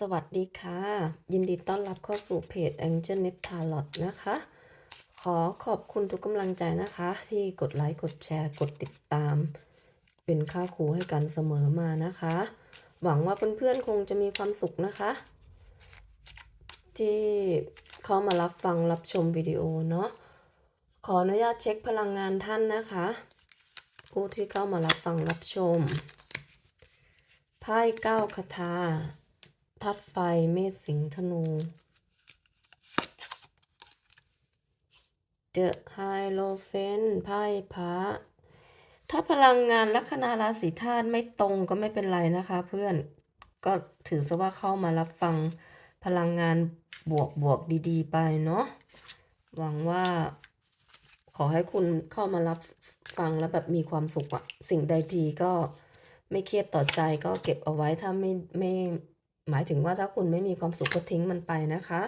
สวัสดีค่ะ ยินดีต้อนรับเข้าสู่เพจ Angel Net Tarot นะคะ ขอขอบคุณทุกกำลังใจนะคะ ที่กดไลค์กดแชร์กดติดตาม เป็นค่าครูให้กันเสมอมานะคะ หวังว่าเพื่อนๆคงจะมีความสุขนะคะ ที่เข้ามารับฟังรับชมวิดีโอเนาะขออนุญาตเช็คพลังงานท่านนะคะ ผู้ที่เข้ามารับฟังรับชมไพ่เก้าคาถา ทัดไฟเมษสิงธนู เจอไฮโลเฟนไพ่พระถ้าพลังงานลัคนาราศีธาตุไม่ตรงก็ไม่เป็นไรนะคะ เพื่อนก็ถือซะว่าเข้ามารับฟังพลังงานบวกบวกดีๆ ไปเนาะหวังว่า ขอให้คุณเข้ามารับฟังแล้วแบบมีความสุขอะสิ่งใดดีก็ไม่เครียดต่อใจก็เก็บเอาไว้ถ้าไม่ไม่ หมายถึงว่าถ้าคุณไม่มีความสุขก็ทิ้งมันไปนะคะ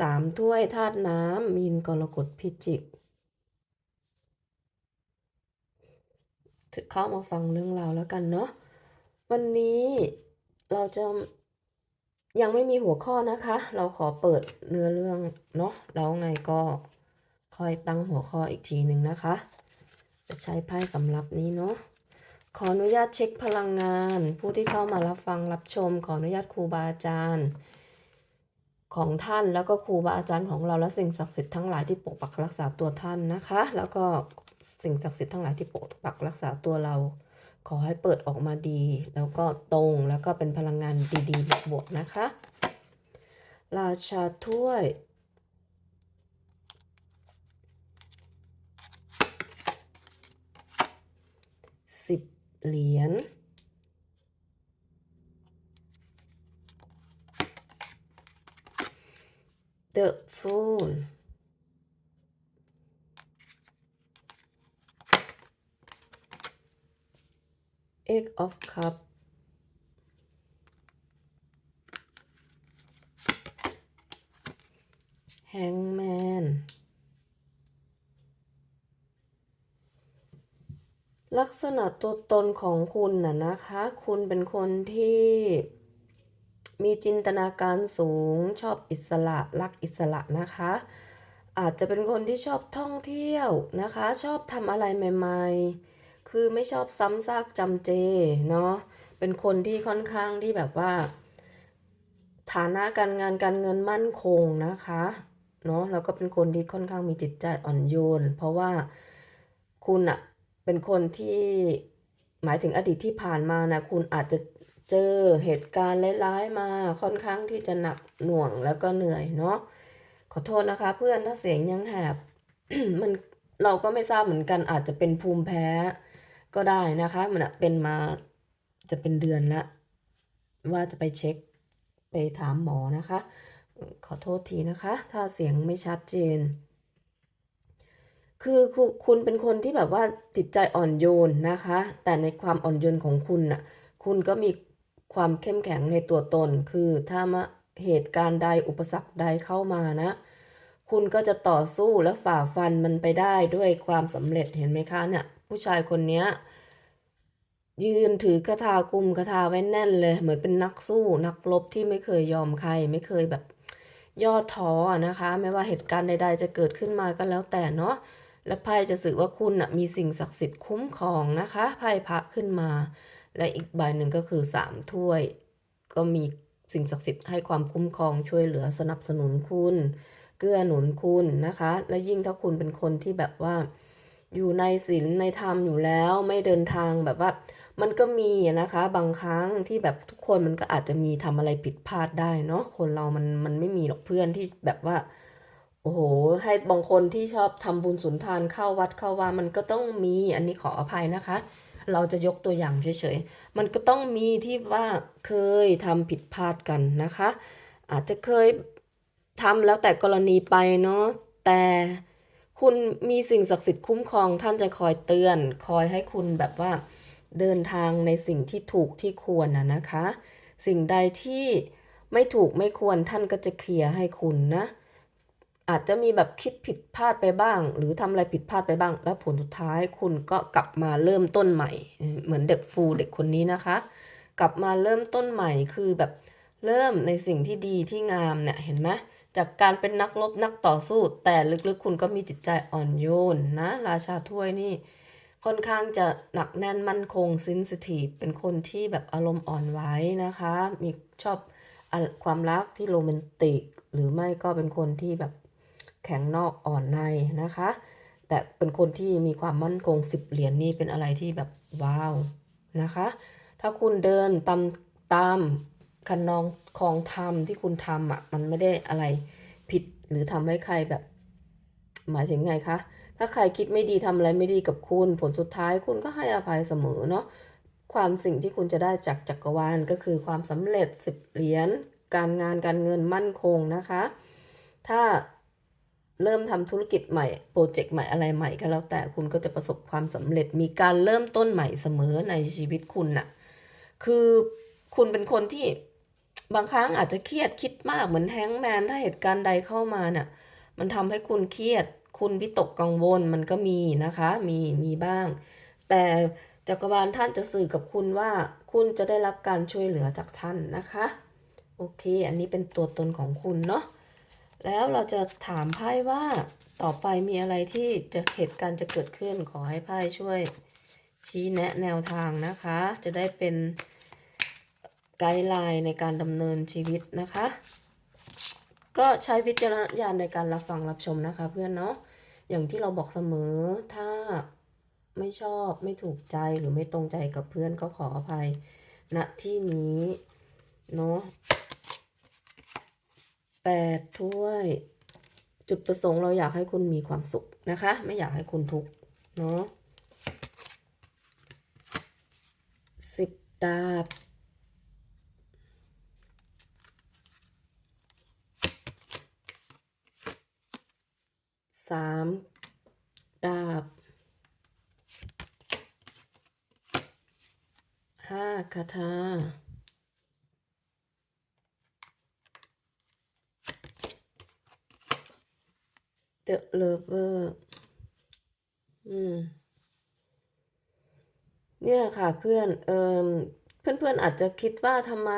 สามถ้วยธาตุน้ำมีนกรกฎพิจิกเข้ามาฟังเรื่องราวแล้วกันเนาะวันนี้เราจะยังไม่มีหัวข้อนะคะ เราขอเปิดเนื้อเรื่องเนาะแล้วไงก็ค่อยตั้งหัวข้ออีกทีหนึ่งนะคะ จะใช้ไพ่สำหรับนี้เนาะ ขออนุญาตเช็คพลังงาน ผู้ที่เข้ามารับฟังรับชม ขออนุญาตครูบาอาจารย์ ของท่านแล้วก็ครูบาอาจารย์ของเราและสิ่งศักดิ์สิทธิ์ทั้งหลายที่ปกปักรักษาตัวท่านนะคะ แล้วก็สิ่งศักดิ์สิทธิ์ทั้งหลายที่ปกปักรักษาตัวเรา ขอให้เปิดออกมาดี แล้วก็ตรงแล้วก็เป็นพลังงานดีๆบวกๆนะคะ ราชาถ้วย สิบ เหรียญเดอะฟูลเอ็กออฟคัพแฮงแมน ลักษณะตัวตนของคุณน่ะนะคะ คุณเป็นคนที่มีจินตนาการสูงชอบอิสระรักอิสระนะคะ อาจจะเป็นคนที่ชอบท่องเที่ยวนะคะ ชอบทำอะไรใหม่ๆ คือไม่ชอบซ้ำซากจำเจเนาะเป็นคนที่ค่อนข้างที่แบบว่า ฐานะการงานการเงินมั่นคงนะคะเนาะแล้วก็เป็นคนที่ค่อนข้างมีจิตใจอ่อนโยน เพราะว่าคุณอะ เป็นคนที่หมายถึงอดีตที่ผ่านมานะคุณอาจจะเจอเหตุการณ์ร้ายๆมาค่อนข้างที่จะหนักหน่วงแล้วก็เหนื่อยเนาะขอโทษนะคะ เพื่อนถ้าเสียงยังแหบมันเราก็ไม่ทราบเหมือนกันอาจจะเป็นภูมิแพ้ก็ได้นะคะ มันเป็นมาจะเป็นเดือนละว่าจะไปเช็คไปถามหมอนะคะ ขอโทษทีนะคะ ถ้าเสียงไม่ชัดเจน คือคุคุณเป็นคนที่แบบว่าจิตใจอ่อนโยนนะคะ แต่ในความอ่อนโยนของคุณน่ะ คุณก็มีความเข้มแข็งในตัวตน คือถ้ามาเหตุการณ์ใดอุปสรรคใดเข้ามานะ คุณก็จะต่อสู้และฝ่าฟันมันไปได้ด้วยความสำเร็จเห็นไหมคะเนี่ยผู้ชายคนนี้ยืนถือกระทากุมกระทาไว้แน่นเลย เหมือนเป็นนักสู้นักรบที่ไม่เคยยอมใคร ไม่เคยแบบย่อท้อนะคะ ไม่ว่าเหตุการณ์ใด ๆ จะเกิดขึ้นมาก็แล้วแต่เนาะ และไพ่จะสื่อว่าคุณนะมีสิ่งศักดิ์สิทธิ์คุ้มครองนะคะไพ่พระขึ้นมา และอีกใบหนึ่งก็คือสามถ้วย ก็มีสิ่งศักดิ์สิทธิ์ให้ความคุ้มครองช่วยเหลือสนับสนุนคุณเกื้อหนุนคุณนะคะ และยิ่งถ้าคุณเป็นคนที่แบบว่า อยู่ในศีลในธรรมอยู่แล้วไม่เดินทางแบบว่า มันก็มีนะคะ บางครั้งที่แบบทุกคนมันก็อาจจะมีทำอะไรผิดพลาดได้เนาะคนเรามันมันไม่มีหรอกเพื่อนที่แบบว่า โอ้โห ให้บางคนที่ชอบทำบุญสุนทานเข้าวัดเข้าว่ามันก็ต้องมีอันนี้ขออภัยนะคะ เราจะยกตัวอย่างเฉยๆ มันก็ต้องมีที่ว่าเคยทำผิดพลาดกันนะคะ อาจจะเคยทำแล้วแต่กรณีไปเนาะแต่คุณมีสิ่งศักดิ์สิทธิ์คุ้มครอง ท่านจะคอยเตือน คอยให้คุณแบบว่าเดินทางในสิ่งที่ถูกที่ควรนะนะคะ สิ่งใดที่ไม่ถูกไม่ควรท่านก็จะเคลียร์ให้คุณนะ อาจจะมีแบบคิดผิดพลาดไปบ้าง หรือทำอะไรผิดพลาดไปบ้าง แล้วผลสุดท้ายคุณก็กลับมาเริ่มต้นใหม่ เหมือนเด็กฟูเด็กคนนี้นะคะ กลับมาเริ่มต้นใหม่คือแบบเริ่มในสิ่งที่ดีที่งามเนี่ยเห็นไหมจากการเป็นนักรบนักต่อสู้ แต่ลึกๆ คุณก็มีจิตใจอ่อนโยนนะ ราชาถ้วยนี่ ค่อนข้างจะหนักแน่นมั่นคงซินซิทีฟเป็นคนที่แบบอารมณ์อ่อนไหวนะคะ มีชอบความรักที่โรแมนติก หรือไม่ก็เป็นคนที่แบบ ข็งนอกอ่อนในนะคะ แต่เป็นคนที่มีความมั่นคงสิบเหรียญนี่เป็นอะไรที่แบบว้าวนะคะ ถ้าคุณเดินตามตามคันนองของธรรมที่คุณทำอะมันไม่ได้อะไรผิดหรือทำให้ใครแบบ หมายถึงไงคะ ถ้าใครคิดไม่ดีทำอะไรไม่ดีกับคุณ ผลสุดท้ายคุณก็ให้อภัยเสมอเนาะความสิ่งที่คุณจะได้จากจักรวาลก็คือความสำเร็จสิบเหรียญการงานการเงินมั่นคงนะคะ ถ้า เริ่มทำธุรกิจใหม่โปรเจกต์ใหม่อะไรใหม่ก็แล้วแต่คุณก็จะประสบความสำเร็จมีการเริ่มต้นใหม่เสมอในชีวิตคุณน่ะคือคุณเป็นคนที่บางครั้งอาจจะเครียดคิดมากเหมือนแฮงแมนถ้าเหตุการณ์ใดเข้ามาน่ะมันทำให้คุณเครียด คุณวิตกกังวลมันก็มีนะคะ มีมีบ้าง แต่จักรวาลท่านจะสื่อกับคุณว่าคุณจะได้รับการช่วยเหลือจากท่านนะคะ โอเค อันนี้เป็นตัวตนของคุณเนาะ แล้วเราจะถามไพ่ว่าต่อไปมีอะไรที่จะเหตุการณ์จะเกิดขึ้นขอให้ไพ่ช่วย ชี้แนะแนวทางนะคะ จะได้เป็นไกด์ไลน์ในการดำเนินชีวิตนะคะ ก็ใช้วิจารณญาณในการรับฟังรับชมนะคะ เพื่อนเนาะอย่างที่เราบอกเสมอถ้าไม่ชอบไม่ถูกใจหรือไม่ตรงใจกับเพื่อนก็ขออภัยณที่นี้เนาะ แปดถ้วย จุดประสงค์เราอยากให้คุณมีความสุขนะคะ ไม่อยากให้คุณทุกข์เนาะสิบดาบสามดาบห้าคาถา The Lover อืม เนี่ยค่ะเพื่อน เอ่อ เพื่อนๆอาจจะคิดว่าทำไม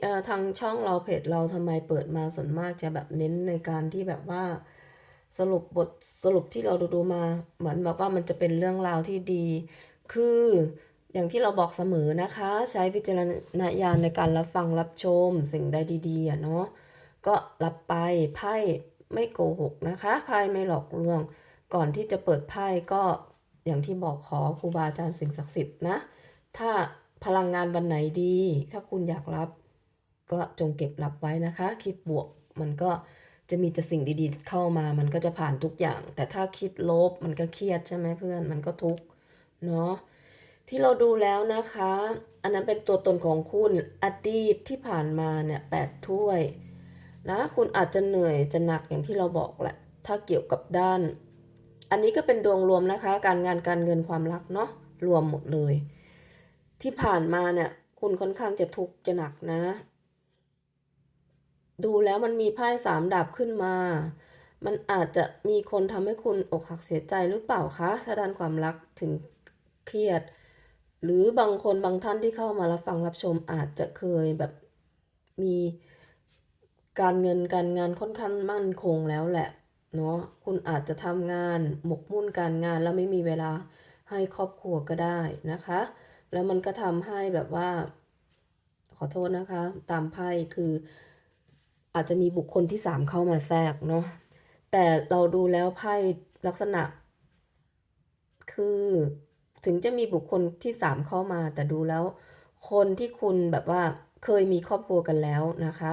เอ่อ ทางช่องเราเพจเราทำไมเปิดมาส่วนมากจะแบบเน้นในการที่แบบว่าสรุปบทสรุปที่เราดูๆมา เหมือนแบบว่ามันจะเป็นเรื่องราวที่ดี คืออย่างที่เราบอกเสมอนะคะ ใช้วิจารณญาณในการรับฟังรับชมสิ่งใดดีๆอะเนาะก็รับไปไพ่ ไม่โกหกนะคะไพ่ไม่หลอกลวง ก่อนที่จะเปิดไพ่ก็อย่างที่บอกขอครูบาอาจารย์สิ่งศักดิ์สิทธิ์นะ ถ้าพลังงานวันไหนดี ถ้าคุณอยากรับ ก็จงเก็บรับไว้นะคะ คิดบวกมันก็จะมีแต่สิ่งดีๆ เข้ามา มันก็จะผ่านทุกอย่าง แต่ถ้าคิดลบมันก็เครียดใช่ไหมเพื่อน มันก็ทุกข์เนาะ ที่เราดูแล้วนะคะ อันนั้นเป็นตัวตนของคุณ อดีตที่ผ่านมาเนี่ยแปดถ้วย นะคุณอาจจะเหนื่อยจะหนักอย่างที่เราบอกแหละ ถ้าเกี่ยวกับด้าน อันนี้ก็เป็นดวงรวมนะคะ การงานการเงินความรักเนาะรวมหมดเลย ที่ผ่านมาเนี่ย คุณค่อนข้างจะทุกข์จะหนักนะ ดูแล้วมันมีไพ่สามดาบขึ้นมา มันอาจจะมีคนทำให้คุณอกหักเสียใจหรือเปล่าคะถ้าด้านความรักถึงเครียด หรือบางคนบางท่านที่เข้ามารับฟังรับชมอาจจะเคยแบบมี การเงินการงานค่อนข้างมั่นคงแล้วแหละเนาะคุณอาจจะทำงานหมกมุ่นการงานแล้วไม่มีเวลาให้ครอบครัวก็ได้นะคะ แล้วมันก็ทำให้แบบว่า ขอโทษนะคะ ตามไพ่คือ อาจจะมีบุคคลที่สามเข้ามาแทรกเนาะแต่เราดูแล้วไพ่ลักษณะ คือถึงจะมีบุคคลที่สามเข้ามา แต่ดูแล้ว คนที่คุณแบบว่าเคยมีครอบครัวกันแล้วนะคะ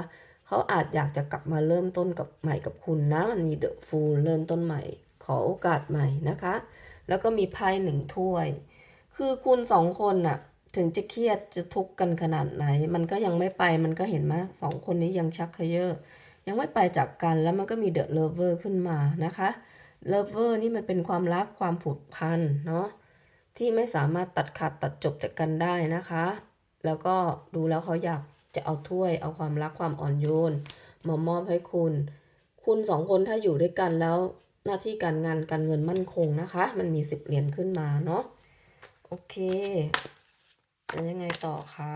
เขาอาจอยากจะกลับมาเริ่มต้นกับใหม่กับคุณนะ มันมีเดอะฟูลเริ่มต้นใหม่ ขอโอกาสใหม่นะคะ แล้วก็มีไพ่หนึ่งถ้วย คือคุณสองคนน่ะ ถึงจะเครียดจะทุกข์กันขนาดไหน มันก็ยังไม่ไปมันก็เห็นไหมสองคนนี้ยังชักเขยอยังไม่ไปจากกันแล้วมันก็มีเดอะเลเวอร์ขึ้นมานะคะเลเวอร์นี่มันเป็นความรักความผูกพันเนาะที่ไม่สามารถตัดขาดตัดจบจากกันได้นะคะ แล้วก็ดูแล้วเขาอยาก จะเอาถ้วยเอาความรักความอ่อนโยนมามอบให้คุณ คุณสองคนถ้าอยู่ด้วยกันแล้ว หน้าที่การงานการเงินมั่นคงนะคะ มันมีสิบเหรียญขึ้นมาเนาะโอเคแล้วยังไงต่อคะ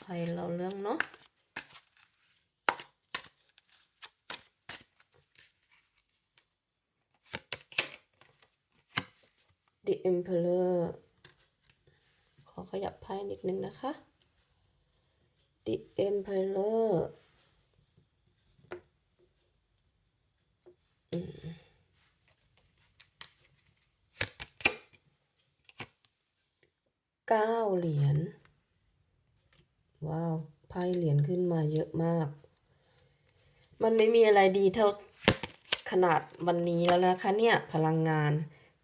ไพ่เราเรื่องเนาะดิ h e Emperor ขอขยับไพ่นิดนึงนะคะ The Emperor อืมเก้าเหรียญ ว้าวไพ่เหรียญขึ้นมาเยอะมาก มันไม่มีอะไรดีเท่าขนาดวันนี้แล้วนะคะเนี่ย พลังงาน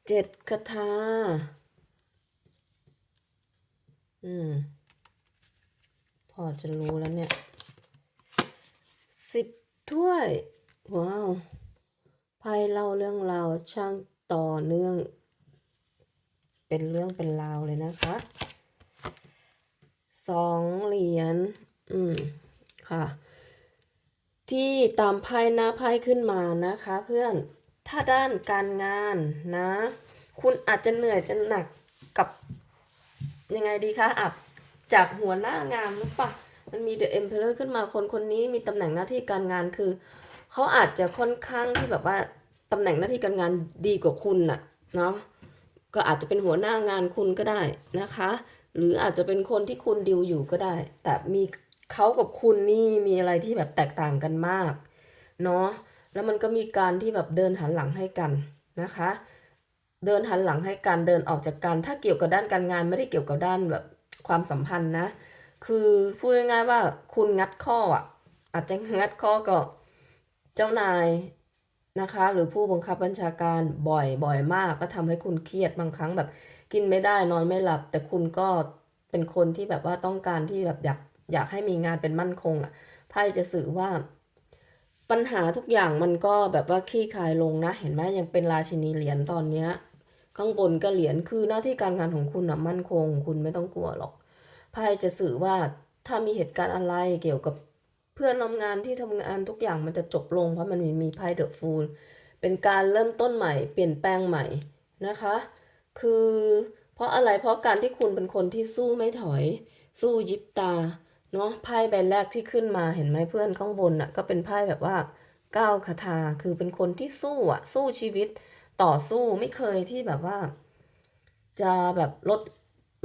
เจ็ดคาถาอืม พอจะรู้แล้วเนี่ยสิบถ้วย ว้าวไพ่เล่าเรื่องราวช่างต่อเนื่อง เป็นเรื่องเป็นราวเลยนะคะสองเหรียญอืมค่ะ ที่ตามไพ่หน้าไพ่ขึ้นมานะคะเพื่อนถ้าด้านการงานนะ คุณอาจจะเหนื่อยจะหนักกับยังไงดีคะอับ จากหัวหน้างานหรือเปะมันมี The Emperor ขึ้นมาคนคนนี้มีตำแหน่งหน้าที่การงานคือ เขาอาจจะค่อนข้างที่แบบว่าตำแหน่งหน้าที่การงานดีกว่าคุณน่ะเนาะก็อาจจะเป็นหัวหน้างานคุณก็ได้นะคะ หรืออาจจะเป็นคนที่คุณดิวอยู่ก็ได้ แต่มีเขากับคุณนี่มีอะไรที่แบบแตกต่างกันมากเนาะแล้วมันก็มีการที่แบบเดินหันหลังให้กันนะคะ เดินหันหลังให้กันเดินออกจากกันถ้าเกี่ยวกับด้านการงานไม่ได้เกี่ยวกับด้านแบบ ความสัมพันธ์นะ คือพูดง่ายๆว่าคุณงัดข้ออะ อาจจะงัดข้อกับเจ้านายนะคะ หรือผู้บังคับบัญชาการบ่อยบ่อยมากก็ทำให้คุณเครียดบางครั้งแบบกินไม่ได้นอนไม่หลับ แต่คุณก็เป็นคนที่แบบว่าต้องการที่แบบอยากอยากให้มีงานเป็นมั่นคงอะไพ่จะสื่อว่าปัญหาทุกอย่างมันก็แบบว่าคลี่คลายลงนะ เห็นไหมยังเป็นราชินีเหรียญตอนเนี้ย ข้างบนก็เหรียญคือหน้าที่การงานของคุณอะมั่นคง คุณไม่ต้องกลัวหรอกไพ่จะสื่อว่าถ้ามีเหตุการณ์อะไรเกี่ยวกับเพื่อนร่วมงานที่ทำงานทุกอย่างมันจะจบลงเพราะมันมีมีไพ่เดอะฟูลเป็นการเริ่มต้นใหม่ เปลี่ยนแปลงใหม่นะคะ คือเพราะอะไรเพราะการที่คุณเป็นคนที่สู้ไม่ถอย สู้ยิบตาเนาะไพ่ใบแรกที่ขึ้นมาเห็นไหมเพื่อนข้างบนอะก็เป็นไพ่แบบว่าก้าคาถาคือเป็นคนที่สู้อะสู้ชีวิต ต่อสู้ไม่เคยที่แบบว่า จะแบบลด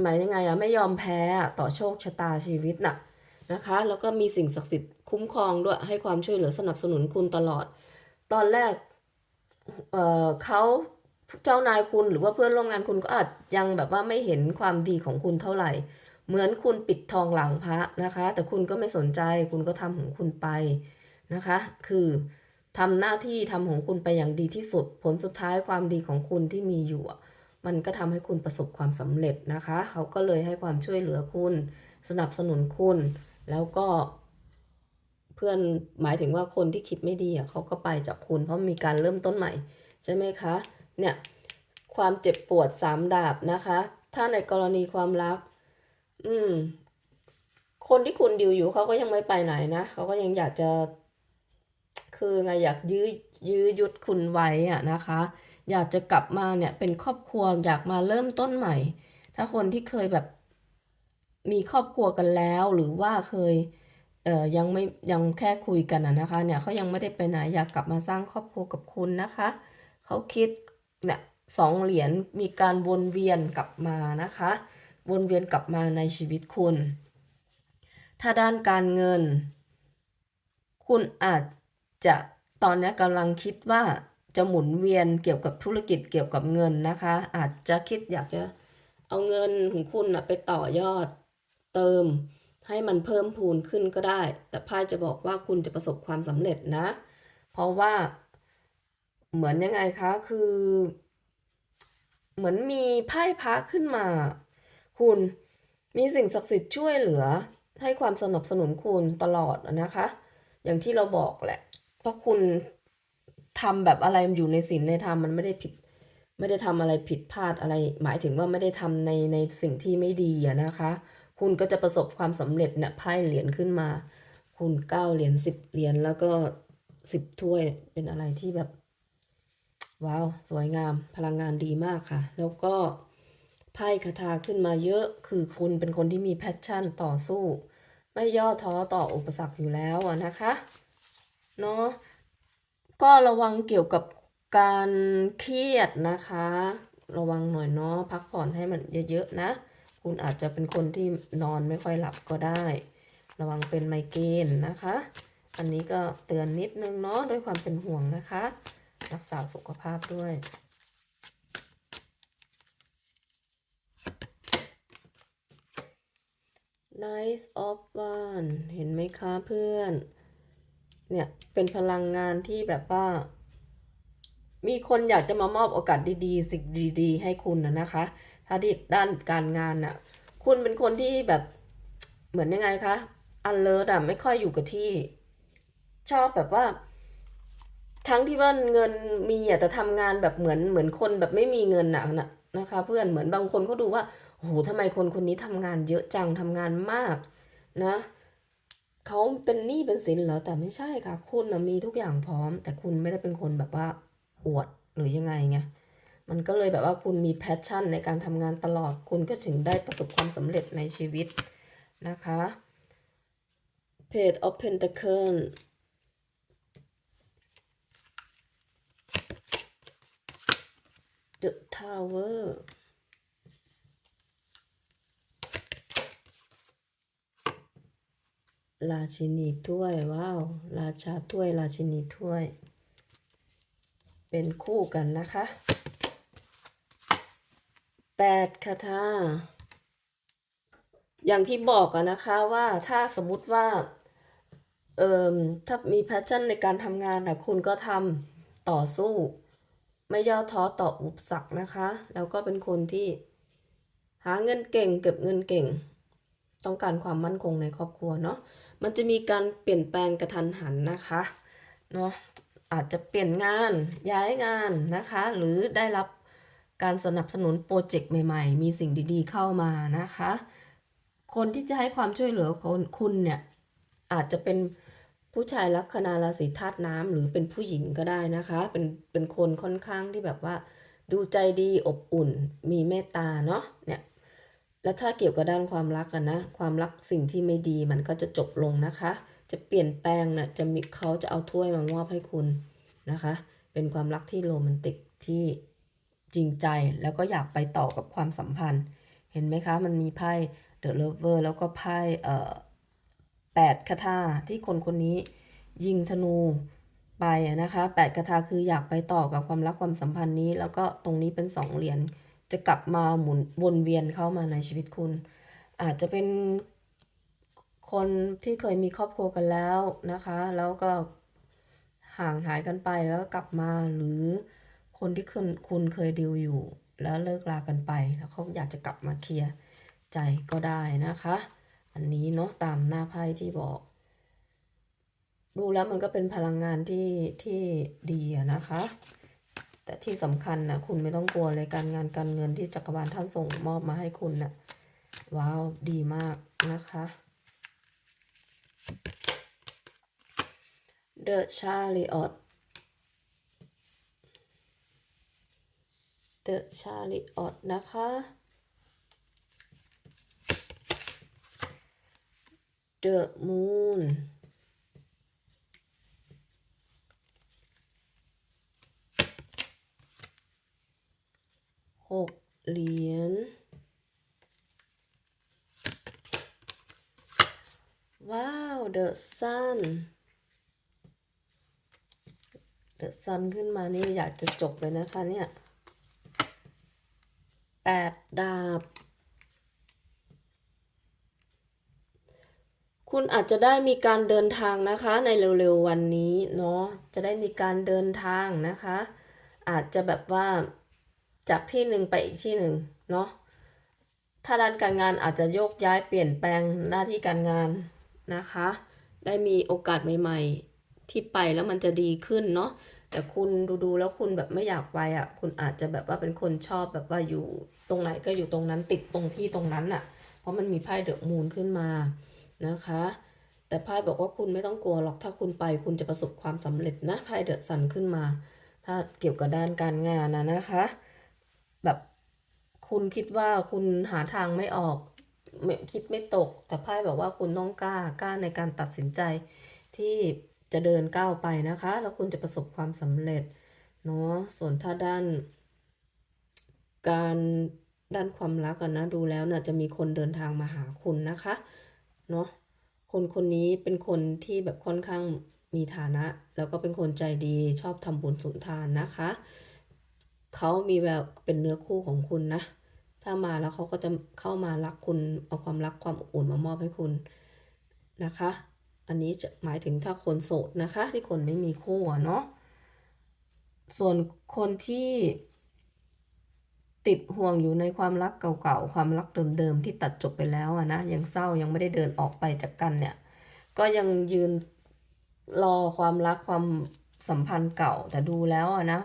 หมายยังไงอะไม่ยอมแพ้ต่อโชคชะตาชีวิตน่ะนะคะ แล้วก็มีสิ่งศักดิ์สิทธิ์คุ้มครองด้วยให้ความช่วยเหลือสนับสนุนคุณตลอด ตอนแรกเอ่อเขาเจ้านายคุณหรือว่าเพื่อนร่วมงานคุณก็อาจยังแบบว่าไม่เห็นความดีของคุณเท่าไหร่ เหมือนคุณปิดทองหลังพระนะคะ แต่คุณก็ไม่สนใจคุณก็ทำของคุณไปนะคะ คือ ทำหน้าที่ทำของคุณไปอย่างดีที่สุด ผลสุดท้ายความดีของคุณที่มีอยู่ มันก็ทำให้คุณประสบความสำเร็จนะคะ เขาก็เลยให้ความช่วยเหลือคุณ สนับสนุนคุณ แล้วก็ เพื่อนหมายถึงว่าคนที่คิดไม่ดีอะเขาก็ไปจากคุณ เพราะมีการเริ่มต้นใหม่ ใช่ไหมคะ เนี่ยความเจ็บปวดสามดาบนะคะ ถ้าในกรณีความรัก อืม คนที่คุณดิวอยู่เขาก็ยังไม่ไปไหนนะเขาก็ยังอยากจะ คือไงอยากยื้อยื้อยุดคุณไว้อะนะคะ อยากจะกลับมาเนี่ยเป็นครอบครัวอยากมาเริ่มต้นใหม่ ถ้าคนที่เคยแบบมีครอบครัวกันแล้ว หรือว่าเคยเอ่อยังไม่ยังแค่คุยกันอะนะคะเนี่ยเขายังไม่ได้ไปไหนอยากกลับมาสร้างครอบครัวกับคุณนะคะเขาคิดเนี่ยสองเหรียญมีการวนเวียนกลับมานะคะ วนเวียนกลับมาในชีวิตคุณ ถ้าด้านการเงิน คุณอาจ จะตอนนี้กำลังคิดว่าจะหมุนเวียนเกี่ยวกับธุรกิจเกี่ยวกับเงินนะคะ อาจจะคิดอยากจะเอาเงินของคุณนะไปต่อยอดเติม ให้มันเพิ่มพูนขึ้นก็ได้ แต่ไพ่จะบอกว่าคุณจะประสบความสำเร็จนะ เพราะว่าเหมือนยังไงคะคือ เหมือนมีไพ่พระขึ้นมา คุณมีสิ่งศักดิ์สิทธิ์ช่วยเหลือให้ความสนับสนุนคุณตลอดนะคะ อย่างที่เราบอกแหละ เพราะคุณทำแบบอะไรอยู่ในศีลในธรรมมันไม่ได้ผิด ไม่ได้ทำอะไรผิดพลาดอะไร หมายถึงว่าไม่ได้ทำในในสิ่งที่ไม่ดีอะนะคะ คุณก็จะประสบความสำเร็จเนี่ยไพ่เหรียญขึ้นมา คุณเก้าเหรียญสิบเหรียญแล้วก็สิบถ้วยเป็นอะไรที่แบบ ว้าว สวยงามพลังงานดีมากค่ะ แล้วก็ไพ่คาถาขึ้นมาเยอะคือคุณเป็นคนที่มีแพชชั่นต่อสู้ ไม่ย่อท้อต่ออุปสรรคอยู่แล้วนะคะ เนาะก็ระวังเกี่ยวกับการเครียดนะคะ ระวังหน่อยเนาะพักผ่อนให้มันเยอะๆนะ คุณอาจจะเป็นคนที่นอนไม่ค่อยหลับก็ได้ ระวังเป็นไมเกรนนะคะ อันนี้ก็เตือนนิดนึงเนาะด้วยความเป็นห่วงนะคะ รักษาสุขภาพด้วย Nice of one เห็นไหมคะเพื่อน เนี่ยเป็นพลังงานที่แบบว่า มีคนอยากจะมามอบโอกาสดีๆ สิ่งดี ๆ ให้คุณนะนะคะ ถ้าดิด้านการงานน่ะ คุณเป็นคนที่แบบเหมือนยังไงคะอันเลิศอะไม่ค่อยอยู่กับที่ ชอบแบบว่า ทั้งที่ว่าเงินมีอะแต่ทำงานแบบเหมือนเหมือนคนแบบไม่มีเงินอะนะนะคะ เพื่อนเหมือนบางคนเขาดูว่าโอ้โหทำไมคนคนนี้ทำงานเยอะจังทำงานมากนะ เขาเป็นหนี้เป็นสินเหรอแต่ไม่ใช่ค่ะ คุณนะมีทุกอย่างพร้อม แต่คุณไม่ได้เป็นคนแบบว่าอวดหรือยังไงไงมันก็เลยแบบว่าคุณมีแพชชั่นในการทำงานตลอด คุณก็ถึงได้ประสบความสำเร็จในชีวิตนะคะ Page of Pentacle The Tower ร ราชินีถ้วยว้าวราชาถ้วยราชินีถ้วย เป็นคู่กันนะคะแปดคาถาอย่างที่บอกอะนะคะว่าถ้าสมมติว่าเอ่อถ้ามีแพชชั่นในการทำงานนะคุณก็ทำต่อสู้ ไม่ย่อท้อต่ออุปสรรคนะคะ แล้วก็เป็นคนที่หาเงินเก่ง เก็บเงินเก่ง ต้องการความมั่นคงในครอบครัวเนาะ มันจะมีการเปลี่ยนแปลงกระทันหันนะคะเนาะอาจจะเปลี่ยนงานย้ายงานนะคะ หรือได้รับการสนับสนุนโปรเจกต์ใหม่ๆ มีสิ่งดีๆเข้ามานะคะ คนที่จะให้ความช่วยเหลือคนคุณเนี่ยอาจจะเป็นผู้ชายลัคนาราศีธาตุน้ำหรือเป็นผู้หญิงก็ได้นะคะ เป็นเป็นคนค่อนข้างที่แบบว่า ดูใจดีอบอุ่น มีเมตตาเนาะเนี่ย แล้วถ้าเกี่ยวกับด้านความรักกันนะ ความรักสิ่งที่ไม่ดีมันก็จะจบลงนะคะ จะเปลี่ยนแปลงนะ่ะจะมีเขาจะเอาถ้วยมามอบให้คุณนะคะ เป็นความรักที่โรแมนติกที่จริงใจแล้วก็อยากไปต่อกับความสัมพันธ์ เห็นไหมคะ มันมีไพ่ The Lover แล้วก็ไพ่เอ่อแปดคาถาที่คนคนนี้ยิงธนูไปนะคะแปดคาถาคืออยากไปต่อกับความรักความสัมพันธ์นี้ แล้วก็ตรงนี้เป็นสองเหรียญ จะกลับมาหมุนวนเวียนเข้ามาในชีวิตคุณ อาจจะเป็นคนที่เคยมีครอบครัวกันแล้วนะคะ แล้วก็ห่างหายกันไปแล้วกกลับมาหรือคนที่คุณคุณเคยดิวอยู่ แล้วเลิกลากันไป แล้วเขาอยากจะกลับมาเคลียร์ใจก็ได้นะคะ อันนี้เนาะตามหน้าไพ่ที่บอก ดูแล้วมันก็เป็นพลังงานที่ที่ดีนะคะ แต่ที่สำคัญนะคุณไม่ต้องกลัวเลยการงานการเงินที่จักรวาลท่านส่งมอบมาให้คุณนะ่ะว้าวดีมากนะคะ The Chariot The Chariot นะคะ The Moon หกเหรียญว้าว The Sun The Sun ขึ้นมานี่อยากจะจบเลยนะคะเนี่ยแปดดาบ คุณอาจจะได้มีการเดินทางนะคะในเร็วๆวันนี้เนาะจะได้มีการเดินทางนะคะ อาจจะแบบว่า จากที่หนึ่งไปอีกที่หนึ่งเนาะถ้าด้านการงานอาจจะโยกย้ายเปลี่ยนแปลงหน้าที่การงานนะคะ ได้มีโอกาสใหม่ๆ ที่ไปแล้วมันจะดีขึ้นเนาะแต่คุณดูๆแล้วคุณแบบไม่อยากไปอะ คุณอาจจะแบบว่าเป็นคนชอบแบบว่าอยู่ตรงไหนก็อยู่ตรงนั้นติดตรงที่ตรงนั้นอะ เพราะมันมีไพ่เดอะมูนขึ้นมานะคะ แต่ไพ่บอกว่าคุณไม่ต้องกลัวหรอกถ้าคุณไปคุณจะประสบความสำเร็จนะไพ่เดอะซันขึ้นมา ถ้าเกี่ยวกับด้านการงานนะนะคะ แบบคุณคิดว่าคุณหาทางไม่ออกไม่คิดไม่ตก แต่ไพ่บอกว่าคุณต้องกล้ากล้าในการตัดสินใจที่จะเดินก้าวไปนะคะ แล้วคุณจะประสบความสำเร็จเนาะส่วนถ้าด้าน การด้านความรักอะนะดูแล้วน่ะจะมีคนเดินทางมาหาคุณนะคะเนาะคนคนนี้เป็นคนที่แบบค่อนข้างมีฐานะ แล้วก็เป็นคนใจดีชอบทำบุญสุนทานนะคะ เขามีแววเป็นเนื้อคู่ของคุณนะ ถ้ามาแล้วเขาก็จะเข้ามารักคุณ เอาความรักความอบอุ่นมามอบให้คุณนะคะ อันนี้จะหมายถึงถ้าคนโสดนะคะ ที่คนไม่มีคู่เนาะ ส่วนคนที่ติดห่วงอยู่ในความรักเก่าๆ ความรักเดิมๆ ที่ตัดจบไปแล้วอะนะ ยังเศร้ายังไม่ได้เดินออกไปจากกันเนี่ย ก็ยังยืนรอความรักความสัมพันธ์เก่าแต่ดูแล้วอะนะ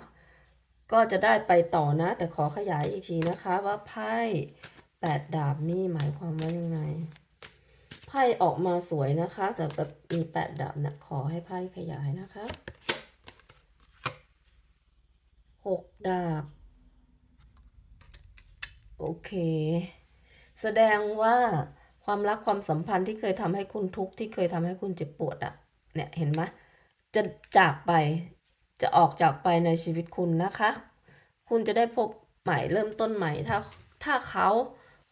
ก็จะได้ไปต่อนะ แต่ขอขยายอีกทีนะคะว่าไพ่แปดดาบนี่หมายความว่ายังไง ไพ่ออกมาสวยนะคะแต่แบบมีแปดดาบนะขอให้ไพ่ขยายนะคะหกดาบ โอเค แสดงว่าความรักความสัมพันธ์ที่เคยทำให้คุณทุกข์ที่เคยทำให้คุณเจ็บปวดอะเนี่ยเห็นไหมจะจากไป จะออกจากไปในชีวิตคุณนะคะ คุณจะได้พบใหม่เริ่มต้นใหม่ถ้าถ้าเขา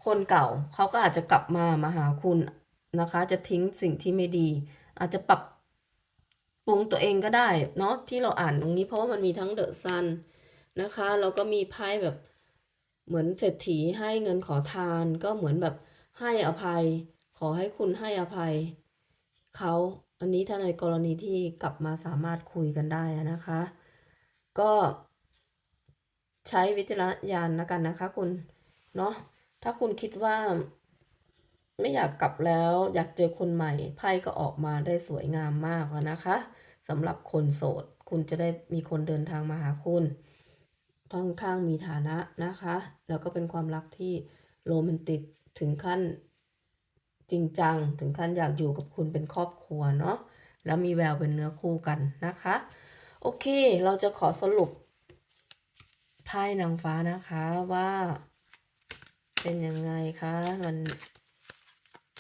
คนเก่าเขาก็อาจจะกลับมามาหาคุณนะคะ จะทิ้งสิ่งที่ไม่ดี อาจจะปรับปรุงตัวเองก็ได้เนาะที่เราอ่านตรงนี้เพราะว่ามันมีทั้งเดอะซันนะคะแล้วก็มีไพ่แบบเหมือนเศรษฐีให้เงินขอทานก็เหมือนแบบให้อภัย ขอให้คุณให้อภัยเขา อันนี้ถ้าในกรณีที่กลับมาสามารถคุยกันได้นะคะ ก็ใช้วิจารณญาณแล้วกันนะคะ คุณเนาะถ้าคุณคิดว่า ไม่อยากกลับแล้วอยากเจอคนใหม่ไพ่ก็ออกมาได้สวยงามมากนะคะสำหรับคนโสด คุณจะได้มีคนเดินทางมาหาคุณค่อนข้างมีฐานะนะคะ แล้วก็เป็นความรักที่โรแมนติกถึงขั้น จริงจังถึงขั้นอยากอยู่กับคุณเป็นครอบครัวเนาะแล้วมีแววเป็นเนื้อคู่กันนะคะ โอเค เราจะขอสรุปไพ่นางฟ้านะคะว่าเป็นยังไงคะมัน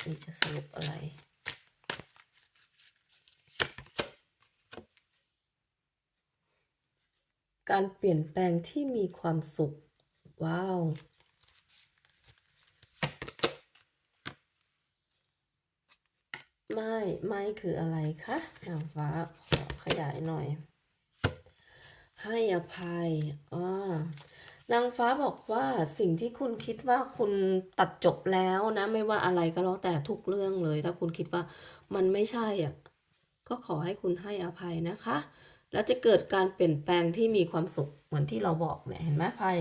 นี่จะสรุปอะไร การเปลี่ยนแปลงที่มีความสุข ว้าว ไม่ไม่คืออะไรคะนางฟ้าขอขยายหน่อย ให้อภัยอ่านางฟ้าบอกว่าสิ่งที่คุณคิดว่าคุณตัดจบแล้วนะ ไม่ว่าอะไรก็แล้วแต่ทุกเรื่องเลย ถ้าคุณคิดว่ามันไม่ใช่อะก็ขอให้คุณให้อภัยนะคะ แล้วจะเกิดการเปลี่ยนแปลงที่มีความสุขเหมือนที่เราบอกเนี่ยเห็นไหมไพ่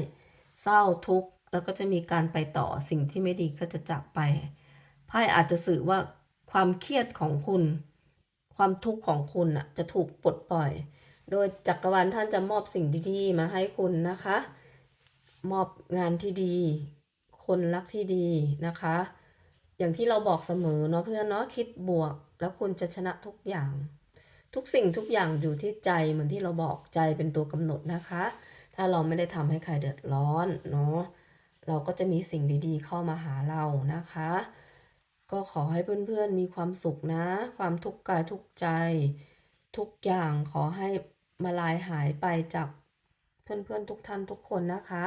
เศร้าทุกข์แล้วก็จะมีการไปต่อสิ่งที่ไม่ดีก็จะจากไปไพ่อาจจะสื่อว่า ความเครียดของคุณ ความทุกข์ของคุณอะจะถูกปลดปล่อย โดยจักรวาลท่านจะมอบสิ่งดีๆมาให้คุณนะคะ มอบงานที่ดี คนรักที่ดีนะคะ อย่างที่เราบอกเสมอเนาะเพื่อนเนาะคิดบวก แล้วคุณจะชนะทุกอย่าง ทุกสิ่งทุกอย่างอยู่ที่ใจเหมือนที่เราบอกใจเป็นตัวกำหนดนะคะ ถ้าเราไม่ได้ทำให้ใครเดือดร้อนเนาะเราก็จะมีสิ่งดีๆเข้ามาหาเรานะคะ ก็ขอให้เพื่อนๆมีความสุขนะ ความทุกข์กายทุกใจ ทุกอย่างขอให้มาลายหายไปจากเพื่อนๆทุกท่านทุกคนนะคะ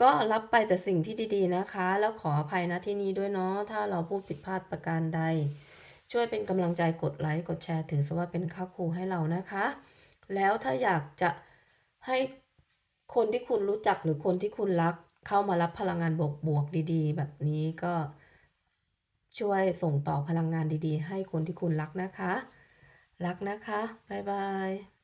ก็รับไปแต่สิ่งที่ดีๆนะคะ แล้วขออภัยนะที่นี้ด้วยเนาะถ้าเราพูดผิดพลาดประการใด ช่วยเป็นกำลังใจกดไลค์กดแชร์ถือซะว่าเป็นค่าครูให้เรานะคะ แล้วถ้าอยากจะให้คนที่คุณรู้จักหรือคนที่คุณรักเข้ามารับพลังงานบวกๆดีๆ แบบนี้ก็ ช่วยส่งต่อพลังงานดีๆ ให้คนที่คุณรักนะคะ รักนะคะ บ๊ายบาย